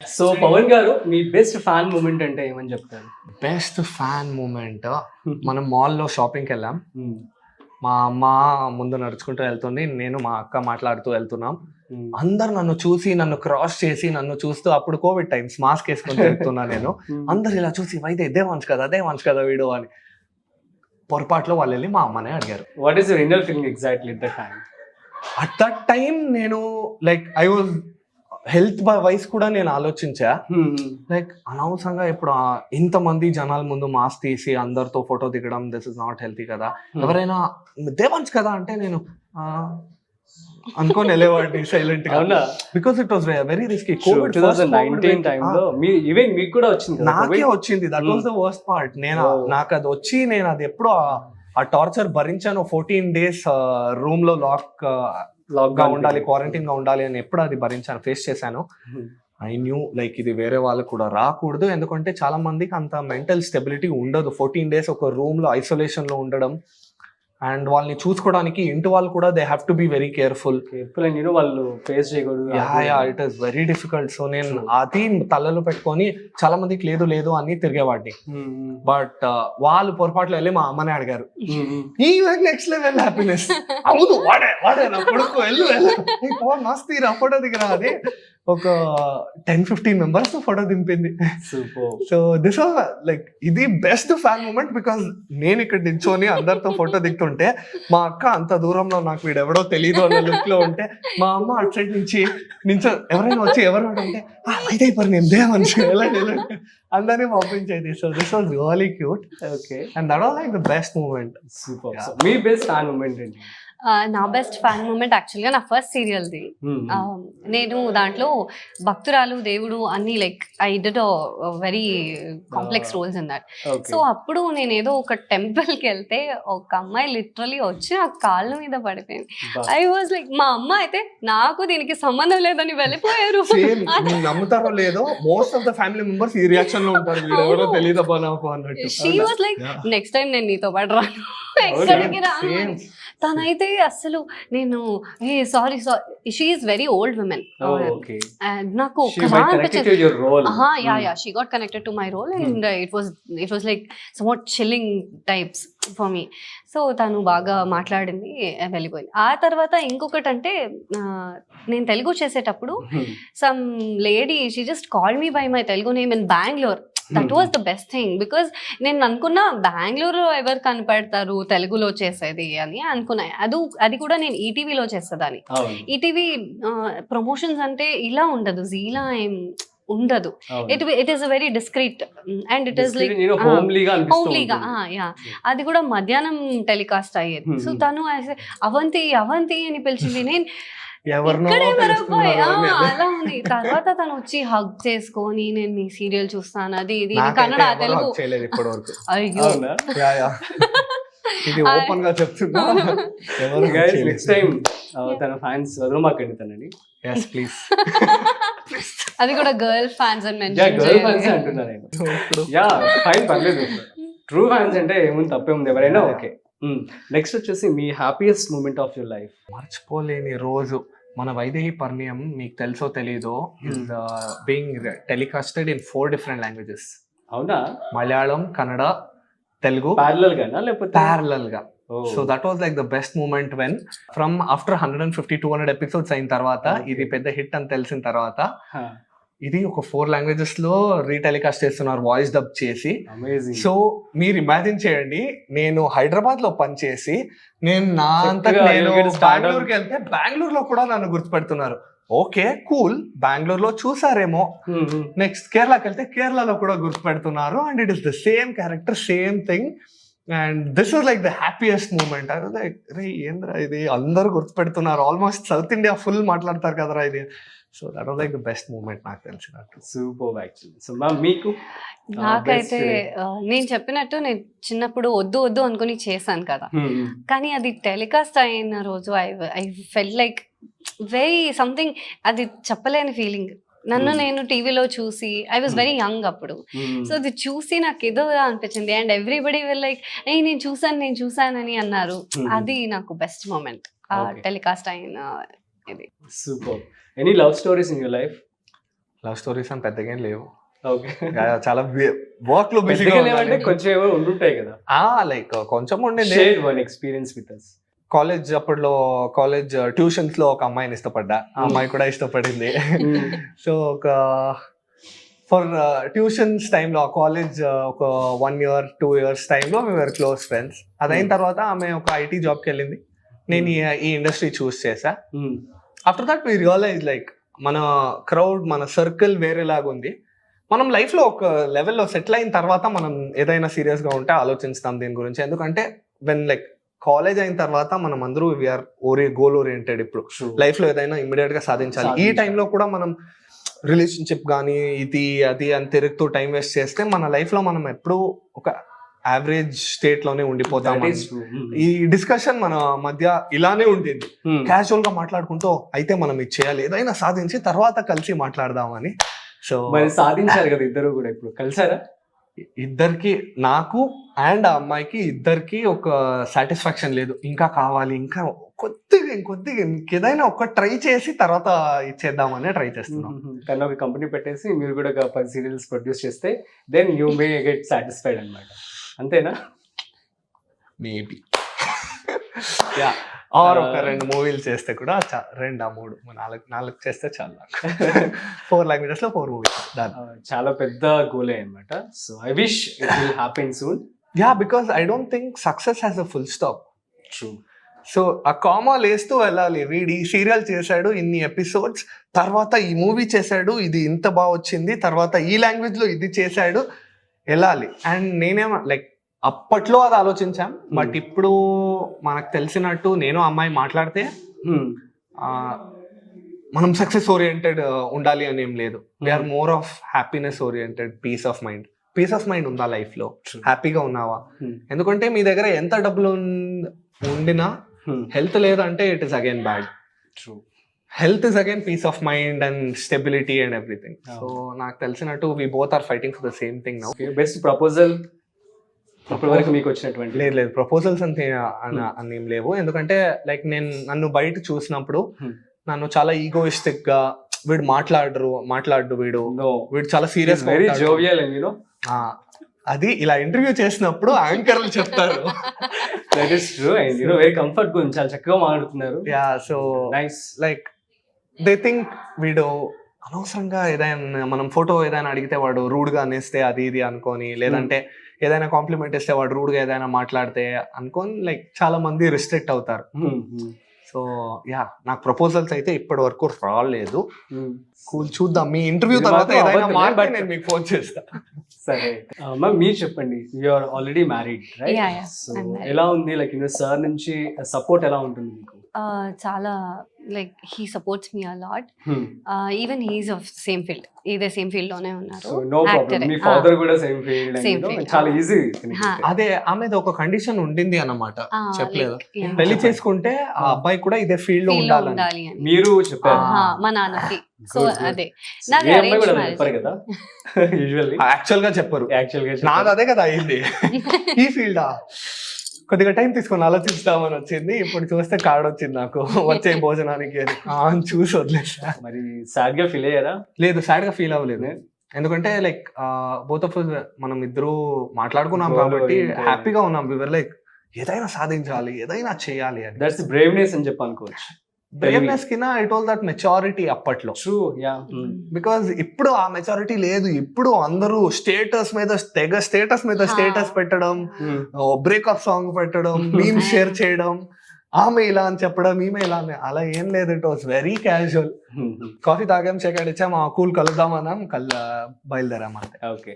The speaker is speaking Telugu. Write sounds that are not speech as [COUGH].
సో పవన్ గారు మీ బెస్ట్ ఫ్యాన్ మూమెంట్ అంటే ఏమని చెప్తారు? బెస్ట్ ఫ్యాన్ మూమెంట్ మనం మాల్లో షాపింగ్కి వెళ్ళాం. మా అమ్మ ముందు నడుచుకుంటూ వెళ్తుంది నేను మా అక్క మాట్లాడుతూ వెళ్తున్నాం. అందరు నన్ను చూసి నన్ను క్రాస్ చేసి నన్ను చూస్తూ అప్పుడు కోవిడ్ టైమ్స్ మాస్క్ వేసుకొని తిరుగుతున్నా నేను. [LAUGHS] అందరు ఇలా చూసి వైద్య ఇదే మంచి కదా అదే మంచి కదా వీడు అని. పొరపాట్లో వాళ్ళు వెళ్ళి మా అమ్మనే అడిగారు. What is your inner feeling exactly time at that time నేను like I was health wise కూడా నేను ఆలోచించా. లైక్ అనవసరంగా ఇప్పుడు ఇంతమంది జనాల ముందు మాస్క్ తీసి అందరితో ఫోటో దిగడం దిస్ ఇస్ నాట్ హెల్తీ కదా. ఎవరైనా దేవంచ్ కదా అంటే నేను అనుకొని వెళ్ళేవాడిని సైలెంట్గా. అవునా? Because it was very risky two thousand nineteen టైంలో మీ ఈవెన్ మీకు కూడా వచ్చింది నాకే? వచ్చింది. That was the worst part నేను. నాకు అది వచ్చి నేను అది ఎప్పుడో ఆ టార్చర్ భరించాను. ఫోర్టీన్ డేస్ రూమ్లో లాక్ గా Lockdown ఉండాలి. క్వారంటైన్గా ఉండాలి అని ఎప్పుడు అది భరించాను ఫేస్ చేశాను. ఐ న్యూ లైక్ ఇది వేరే వాళ్ళకు కూడా రాకూడదు ఎందుకంటే చాలా మందికి అంత మెంటల్ స్టెబిలిటీ ఉండదు ఫోర్టీన్ డేస్ ఒక రూమ్లో ఐసోలేషన్లో ఉండడం అండ్ వాళ్ళని చూసుకోవడానికి ఇంటి వాళ్ళు కూడా they have to be very careful ఎప్పుడు నేను వాళ్ళు ఫేస్ చేయకూడదు. Yeah yeah it is very difficult so నేను. అది తలలో పెట్టుకొని చాలా మందికి లేదు లేదు అని తిరిగేవాడిని. బట్ వాళ్ళు పొరపాట్లు వెళ్ళి మా అమ్మనే అడిగారు. ఈ నెక్స్ట్ లెవెల్ హ్యాపీనెస్ అవును వాడే వాడే నా కొడుకు వెళ్ళు వెళ్ళు. దిగరా అది. ఒక టెన్ ఫిఫ్టీన్ మెంబర్స్ ఫోటో దింపింది. సో దిస్ వాజ్ లైక్ ఇది బెస్ట్ ఫ్యాన్ మూమెంట్ బికాస్ నేను ఇక్కడ నిల్చొని అందరితో ఫోటో దిగుతుంటే మా అక్క అంత దూరంలో నాకు వీడెవడో తెలియదు అన్న లుక్లో ఉంటే మా అమ్మ అటు సైడ్ నుంచి నించో ఎవరైనా వచ్చి ఎవరు అంటే అయితే ఇప్పుడు నేను దే మనిషి వెళ్ళండి వెళ్ళండి అందరినీ పంపించేది. So this was really cute Okay. And that was like the best moment. So, మీ బెస్ట్ ఫ్యాన్ మూమెంట్ ఏంటి? నా బెస్ట్ ఫ్యాన్ మూమెంట్ యాక్చువల్గా నా ఫస్ట్ సీరియల్ది Hmm, నేను దాంట్లో భక్తురాలు దేవుడు అన్ని like I did very complex. Roles in that. So అప్పుడు నేను ఏదో ఒక టెంపుల్కి వెళ్తే ఒక అమ్మాయి లిటరలీ వచ్చి ఆ కాళ్ళ మీద పడిపోయింది. ఐ వాజ్ లైక్ మా అమ్మ అయితే నాకు దీనికి సంబంధం లేదని వెళ్ళిపోయారు. [LAUGHS] నమ్ముతారో లేదో most of the family members ఈ రియాక్షన్ లో ఉంటారు వీడు ఎవరో అవును. తెలియదు అబ్బా నాకు అన్నట్టు she was like. Next time నేను నీతో పాటు రాను ఎక్కడికి రాను. తనైతే అసలు నేను ఏ sorry sorry she is very old women. నాకు yeah Hmm. Yeah she got connected to my role and it was it was like somewhat chilling types for me so తను బాగా మాట్లాడింది వెళ్ళిపోయింది ఆ తర్వాత ఇంకొకటి అంటే ఆ, నేను తెలుగు చేసేటప్పుడు. Some lady she just call me by my Telugu name in Bengaluru that was the best thing because నేను అనుకున్నా బెంగళూరు ఎవరు కనపడతారు తెలుగులో చేసేది అని అనుకున్నా. అది అది కూడా నేను ఈటీవీలో చేసేదాన్ని. ఈటీవీ ప్రమోషన్స్ అంటే ఇలా ఉండదు జీలా ఏం ఉండదు. It it is very discreet and it is like హోమ్లీగా. Yeah. అది కూడా మధ్యాహ్నం టెలికాస్ట్ అయ్యేది. Hmm. సో తను I- అవంతి అవంతి అని పిలిచింది. నేను ఎవరినో. అలా ఉంది. తర్వాత తను వచ్చి హగ్ చేసుకొని నేను మీ సీరియల్ చూస్తాను అది ఇది కన్నడ తెలుగు. hug చేయలేదు ఇప్పటి వరకు అయ్యో. అవునా? Yeah yeah. ఇది I- ఓపెన్గా చెప్తున్నా. [LAUGHS] ఎవరు hug గైస్. నెక్స్ట్ టైం తన ఫ్యాన్స్ వదలమాకండి తనని. Yes ప్లీజ్ [LAUGHS] అది కూడా గర్ల్ ఫ్యాన్స్ అని మెన్షన్ గర్ల్ ఫ్యాన్స్ అంటున్నా నేను. [LAUGHS] యా ఫైన్ పర్లేదు. ట్రూ ఫ్యాన్స్ అంటే ఏముంది తప్పే ఉంది ఎవరైనా ఓకే. నెక్స్ట్ వచ్చేసి మీ happiest moment of your life మర్చిపోలేని రోజు మన వైదేహి పర్ణ్యం మీకు తెలుసో తెలీదో is being telecasted in four different languages అవునా? మలయాళం కన్నడ తెలుగు. ప్యారలల్ గానా లేకపోతే? ప్యారలల్గా. So that was like the best moment when from after hundred and fifty two hundred episodes అయిన తర్వాత. ఇది పెద్ద హిట్ అని తెలిసిన తర్వాత. ఇది ఒక ఫోర్ లాంగ్వేజెస్లో రీటెలికాస్ట్ చేస్తున్నారు వాయిస్ డబ్ చేసి. అమేజింగ్ సో మీరు ఇమాజిన్ చేయండి నేను హైదరాబాద్లో పనిచేసి నేను నా అంతా నేను. బెంగళూరుకి వెళ్తే బెంగళూరు లో కూడా నన్ను గుర్తుపెడుతున్నారు. Okay cool. బెంగళూరు లో చూసారేమో నెక్స్ట్ కేరళకి వెళ్తే కేరళలో కూడా గుర్తుపెడుతున్నారు. And it is the same character same thing. And this was like the happiest moment. Like రే ఏంద్రా ఇది? అందరూ గుర్తుపెడుతున్నారు. ఆల్మోస్ట్ సౌత్ ఇండియా ఫుల్ మాట్లాడతారు కదరా ఇది. So that like the best moment నాకు తెలిసినట్టు సూపర్ యాక్చువల్లీ సో మ్యామ్ మీకు నాకైతే best ఆ, నేను చెప్పినట్టు నేను చిన్నప్పుడు వద్దు వద్దు అనుకుని చేశాను కదా. కానీ అది టెలికాస్ట్ అయిన రోజు I I fell like very something అది చెప్పలేని ఫీలింగ్ నన్ను Hmm. నేను టీవీలో చూసి I was Hmm. Very young అప్పుడు. సో అది చూసి నాకు ఏదో అనిపించింది. అండ్ ఎవ్రీబడి విల్ లైక్ ఏ నేను చూసాను నేను చూసానని అన్నారు. Hmm. అది నాకు బెస్ట్ మూమెంట్. టెలికాస్ట్ అయిన ఇది super. Any love stories in your life love stories అని పెద్దగా ఏం లేవు. ఓకే చాలా వర్క్లో బిజీగా పెద్దగా లేవంటే కొంచెం ఏమో ఉండుంటాయి కదా. లైక్ కొంచెం ఉండింది. Share one experience with us college అప్పట్లో కాలేజ్ ట్యూషన్స్లో ఒక అమ్మాయిని ఇష్టపడ్డా. ఆ అమ్మాయి కూడా ఇష్టపడింది. [LAUGHS] సో ఒక ఫర్ ట్యూషన్స్ టైంలో కాలేజ్ ఒక వన్ ఇయర్ టూ ఇయర్స్ టైంలో మేము క్లోజ్ ఫ్రెండ్స్ అదైన Hmm. తర్వాత ఆమె ఒక ఐటీ జాబ్కి వెళ్ళింది. నేను ఈ- ఈ ఇండస్ట్రీ చూస్ చేసా after that we realise like మన క్రౌడ్ మన సర్కిల్ వేరేలాగా ఉంది. మనం లైఫ్లో ఒక లెవెల్లో సెటిల్ అయిన తర్వాత మనం ఏదైనా సీరియస్గా ఉంటే ఆలోచిస్తాం దీని గురించి. ఎందుకంటే వెన్ లైక్ కాలేజ్ అయిన తర్వాత మనం అందరూ వీఆర్ ఓరి గోల్ ఓరియంటెడ్ ఇప్పుడు. లైఫ్లో ఏదైనా ఇమీడియట్గా సాధించాలి. ఈ. టైంలో కూడా మనం రిలేషన్షిప్ కానీ ఇది అది అని తిరుగుతూ టైం వేస్ట్ చేస్తే మన లైఫ్లో మనం ఎప్పుడూ ఒక యావరేజ్ స్టేట్లోనే ఉండిపోతాం ఈ డిస్కషన్ మన మధ్య ఇలానే ఉంటుంది. క్యాజువల్గా మాట్లాడుకుంటూ అయితే మనం ఇది చేయాలి. ఏదైనా సాధించి తర్వాత కలిసి మాట్లాడదామని. సో మరి సాధించారు కదా ఇద్దరు కూడా ఇప్పుడు. కలిసారా? ఇద్దరికి నాకు అండ్ ఆ అమ్మాయికి ఇద్దరికి ఒక సాటిస్ఫాక్షన్ లేదు. ఇంకా కావాలి ఇంకా కొద్దిగా ఇంకొద్దిగా ఇంకేదైనా ఒక ట్రై చేసి తర్వాత ఇచ్చేద్దామని ట్రై చేస్తున్నాం. తను ఒక కంపెనీ పెట్టేసి మీరు కూడా ఒక పది సీరియల్స్ ప్రొడ్యూస్ చేస్తే then you may get satisfied అన్నమాట. అంతేనా? మేబీ. యా. ఆర్ ఒక రెండు మూవీలు చేస్తే కూడా రెండు ఆ మూడు. నాలుగు నాలుగు చేస్తే చాలు ఫోర్ లాంగ్వేజెస్ [LAUGHS] లో ఫోర్ మూవీస్ దాని చాలా పెద్ద గోలే అన్నమాట. So I wish it will happen soon yeah because I don't think success has a full stop true so ఆ కామా లేస్తూ వెళ్ళాలి. వీడి ఈ సీరియల్ చేశాడు ఇన్ని ఎపిసోడ్స్ తర్వాత ఈ మూవీ చేశాడు ఇది ఇంత బాగా వచ్చింది తర్వాత ఈ లాంగ్వేజ్లో ఇది చేశాడు వెళ్ళాలి. అండ్ నేనేమో లైక్ అప్పట్లో అది ఆలోచించాం బట్ ఇప్పుడు మనకు తెలిసినట్టు నేను అమ్మాయి మాట్లాడితే ఆ, మనం సక్సెస్ ఓరియంటెడ్ ఉండాలి అని ఏం లేదు. We are more of happiness oriented peace of mind peace of mind ఉందా లైఫ్లో హ్యాపీగా ఉన్నావా? ఎందుకంటే మీ దగ్గర ఎంత డబ్బులు ఉండినా హెల్త్ లేదంటే it is again bad true health is again peace of mind and stability and everything. So నాకు తెలిసినట్టు we both are fighting for the same thing now best proposal ఇప్పటి వరకు మీకు వచ్చినటువంటి లేదు లేదు. ప్రపోజల్స్ అంతే అన- Hmm. ఏం లేవు. ఎందుకంటే లైక్ నేను నన్ను బయట చూసినప్పుడు Hmm. నన్ను చాలా ఈగోయిస్టిక్గా వీడు మాట్లాడరు మాట్లాడు వీడు. వీడు చాలా సీరియస్ వెరీ జోవియల్ అది ఇలా ఇంటర్వ్యూ చేసినప్పుడు యాంకర్లు చెప్తారు. That is true and you know very comfort గురించి చాలా చక్కగా మాట్లాడుతున్నారు. Yeah so nice like they think వీడు అనవసరంగా ఏదైనా మనం ఫోటో ఏదైనా అడిగితే వాడు రూడ్గా అనేస్తే అది ఇది అనుకొని లేదంటే ఏదైనా కాంప్లిమెంట్ ఇస్తే వాడు రూడ్గా ఏదైనా మాట్లాడితే అనుకొని లైక్ చాలా మంది రిస్ట్రిక్ట్ అవుతారు సో యా నాకు ప్రపోజల్స్ అయితే ఇప్పటి వరకు రాలేదు. కూల్ చూద్దాం. మీ ఇంటర్వ్యూ తర్వాత ఏదైనా మాట్లాడి నేను మీకు ఫోన్ చేస్తా. సరే. మ్యామ్ మీరు చెప్పండి. You're already married right. ఎలా ఉంది? లైక్ సార్ నుంచి సపోర్ట్ ఎలా ఉంటుంది మీకు? చాలా like he supports me a lot Hmm. Even he's of same field ఇదే సేమ్ ఫీల్డ్లోనే ఉన్నారు సో నో ప్రాబ్లం Actor. మీ Ah. ఫాదర్ కూడా సేమ్ ఫీల్డ్ Same field. చాలా Ah. Easy Ha. అదే ఆమెది ఒక కండిషన్ ఉండింది అన్నమాట Ah, చెప్పలేదు. పెళ్ళి చేసుకుంటే ఆ అబ్బాయి కూడా ఇదే ఫీల్డ్లో ఉండాలి అని మీరు చెప్పారు Ah. మా నాన్నకి సో Good, good. అదే నాది కదా [LAUGHS] యూజువల్లీ యాక్చువల్గా చెప్పరు యాక్చువల్గా నాది అదే కదా అయింది [LAUGHS] ఈ ఫీల్డా కొద్దిగా టైం తీసుకొని ఆలోచిస్తామని వచ్చింది. ఇప్పుడు చూస్తే కార్డ్ వచ్చింది నాకు. వచ్చే భోజనానికి అని. చూసి వదిలేసా. మరి సాడ్గా ఫీల్ అయ్యారా? లేదు సాడ్గా ఫీల్ అవ్వలేదు. ఎందుకంటే లైక్ బోత్ ఆఫ్ మనం ఇద్దరు మాట్లాడుకున్నాం కాబట్టి. హ్యాపీగా ఉన్నాం. వివర్ లైక్ ఏదైనా సాధించాలి ఏదైనా చేయాలి అని. దట్స్ బ్రేవ్నెస్ అని చెప్పి అనుకోవచ్చు బ్రేవ్నెస్ కింద ఇట్ వాల్ దట్ మెచారిటీ అప్పట్లో. ట్రూ యా బికాజ్ ఇప్పుడు ఆ మెచారిటీ లేదు. ఇప్పుడు అందరూ స్టేటస్ మీద తెగ స్టేటస్ మీద. స్టేటస్ పెట్టడం Hmm. బ్రేకప్ సాంగ్ పెట్టడం మీమ్ షేర్ చేయడం ఆమె ఇలా అని చెప్పడం ఈమె ఇలా అని అలా ఏం లేదు. It was very casual coffee తాగాం check ఇచ్చాం ఆ కూల్ కలుద్దాం అన్నాం కల్ బయలుదేరాం అంతే. ఓకే